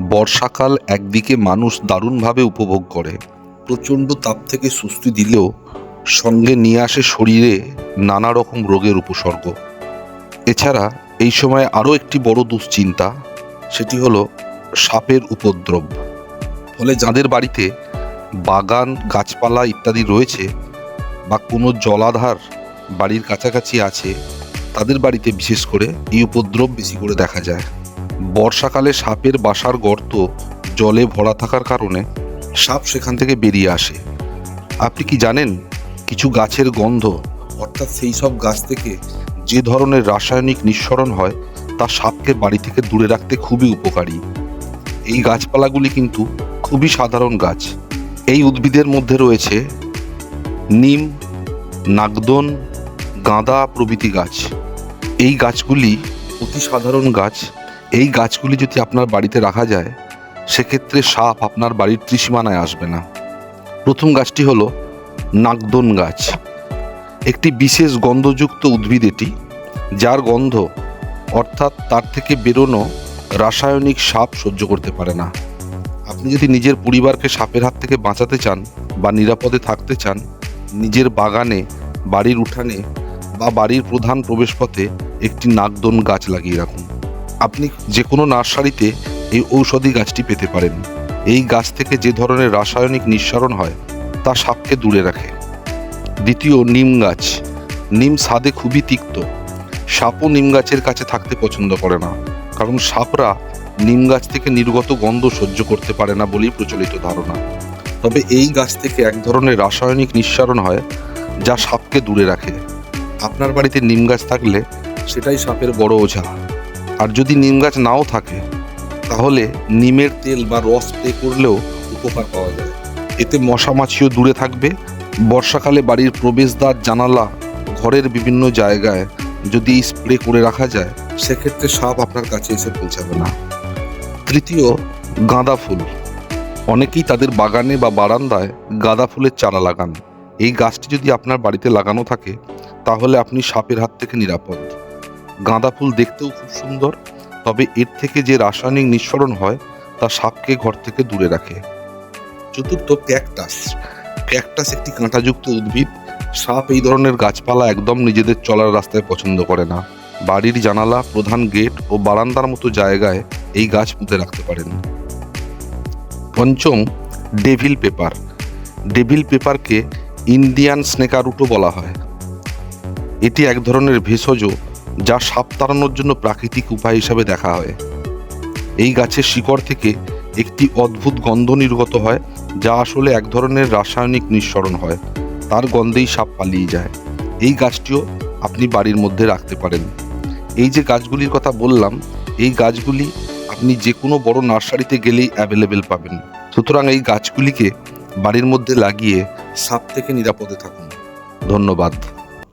বর্ষাকাল একদিকে মানুষ দারুণভাবে উপভোগ করে। প্রচণ্ড তাপ থেকে সুস্থি দিলেও সঙ্গে নিয়ে আসে শরীরে নানা রকম রোগের উপসর্গ। এছাড়া এই সময় আরও একটি বড় দুশ্চিন্তা, সেটি হলো সাপের উপদ্রব। ফলে যাদের বাড়িতে বাগান, গাছপালা ইত্যাদি রয়েছে বা কোনো জলাধার বাড়ির কাছাকাছি আছে, তাদের বাড়িতে বিশেষ করে এই উপদ্রব বেশি করে দেখা যায়। বর্ষাকালে সাপের বাসার গর্ত জলে ভরা থাকার কারণে সাপ সেখান থেকে বেরিয়ে আসে। আপনি কি জানেন, কিছু গাছের গন্ধ, অর্থাৎ সেই সব গাছ থেকে যে ধরনের রাসায়নিক নিঃসরণ হয়, তা সাপকে বাড়ি থেকে দূরে রাখতে খুবই উপকারী। এই গাছপালাগুলি কিন্তু খুবই সাধারণ গাছ। এই উদ্ভিদের মধ্যে রয়েছে নিম, নাগদন, গাঁদা প্রভৃতি গাছ। এই গাছগুলি অতি সাধারণ গাছ। এই গাছগুলি যদি আপনার বাড়িতে রাখা যায়, সেক্ষেত্রে সাপ আপনার বাড়ির ত্রিসীমানায় আসবে না। প্রথম গাছটি হল নাগদন গাছ। একটি বিশেষ গন্ধযুক্ত উদ্ভিদ এটি, যার গন্ধ, অর্থাৎ তার থেকে বেরোনো রাসায়নিক সাপ সহ্য করতে পারে না। আপনি যদি নিজের পরিবারকে সাপের হাত থেকে বাঁচাতে চান বা নিরাপদে থাকতে চান, নিজের বাগানে, বাড়ির উঠানে বা বাড়ির প্রধান প্রবেশপথে একটি নাগদন গাছ লাগিয়ে রাখুন। আপনি যে কোনো নার্সারিতে এই ঔষধি গাছটি পেতে পারেন। এই গাছ থেকে যে ধরনের রাসায়নিক নিঃসরণ হয়, তা সাপকে দূরে রাখে। দ্বিতীয়, নিম গাছ। নিম স্বাদে খুবই তিক্ত। সাপও নিম গাছের কাছে থাকতে পছন্দ করে না। কারণ সাপরা নিম গাছ থেকে নির্গত গন্ধ সহ্য করতে পারে না বলেই প্রচলিত ধারণা। তবে এই গাছ থেকে এক ধরনের রাসায়নিক নিঃসরণ হয়, যা সাপকে দূরে রাখে। আপনার বাড়িতে নিম গাছ থাকলে সেটাই সাপের বড় ওঝা। আর যদি নিম গাছ নাও থাকে, তাহলে নিমের তেল বা রস স্প্রে করলেও উপকার পাওয়া যায়। এতে মশা মাছিও দূরে থাকবে। বর্ষাকালে বাড়ির প্রবেশদ্বার, জানালা, ঘরের বিভিন্ন জায়গায় যদি স্প্রে করে রাখা যায়, সেক্ষেত্রে সাপ আপনার কাছে এসে পৌঁছাবে না। তৃতীয়, গাঁদা ফুল। অনেকেই তাদের বাগানে বা বারান্দায় গাঁদা ফুলের চারা লাগান। এই গাছটি যদি আপনার বাড়িতে লাগানো থাকে, তাহলে আপনি সাপের হাত থেকে নিরাপদ। গাঁদা ফুল দেখতেও খুব সুন্দর, তবে এর থেকে যে রাসায়নিক নিঃসরণ হয়, তা সাপকে ঘর থেকে দূরে রাখে। চতুর্থ ক্যাকটাস। ক্যাকটাস একটি কাঁটাযুক্ত উদ্ভিদ। সাপ এই ধরনের গাছপালা একদম নিজেদের চলার রাস্তায় পছন্দ করে না। বাড়ির জানালা, প্রধান গেট ও বারান্দার মতো জায়গায় এই গাছ পুঁতে রাখতে পারেন। পঞ্চম, ডেভিল পেপার। ডেভিল পেপারকে ইন্ডিয়ান স্নেকারুটো বলা হয়। এটি এক ধরনের ভেষজ যা সাপ তাড়ানোর জন্য প্রাকৃতিক উপায় হিসাবে দেখা হয়। এই গাছের শিকড় থেকে একটি অদ্ভুত গন্ধ নির্গত হয়, যা আসলে এক ধরনের রাসায়নিক নিঃসরণ হয়। তার গন্ধেই সাপ পালিয়ে যায়। এই গাছটিও আপনি বাড়ির মধ্যে রাখতে পারেন। এই যে গাছগুলির কথা বললাম, এই গাছগুলি আপনি যে কোনো বড় নার্সারিতে গেলেই অ্যাভেলেবেল পাবেন। সুতরাং এই গাছগুলিকে বাড়ির মধ্যে লাগিয়ে সাপ থেকে নিরাপদে থাকুন। ধন্যবাদ।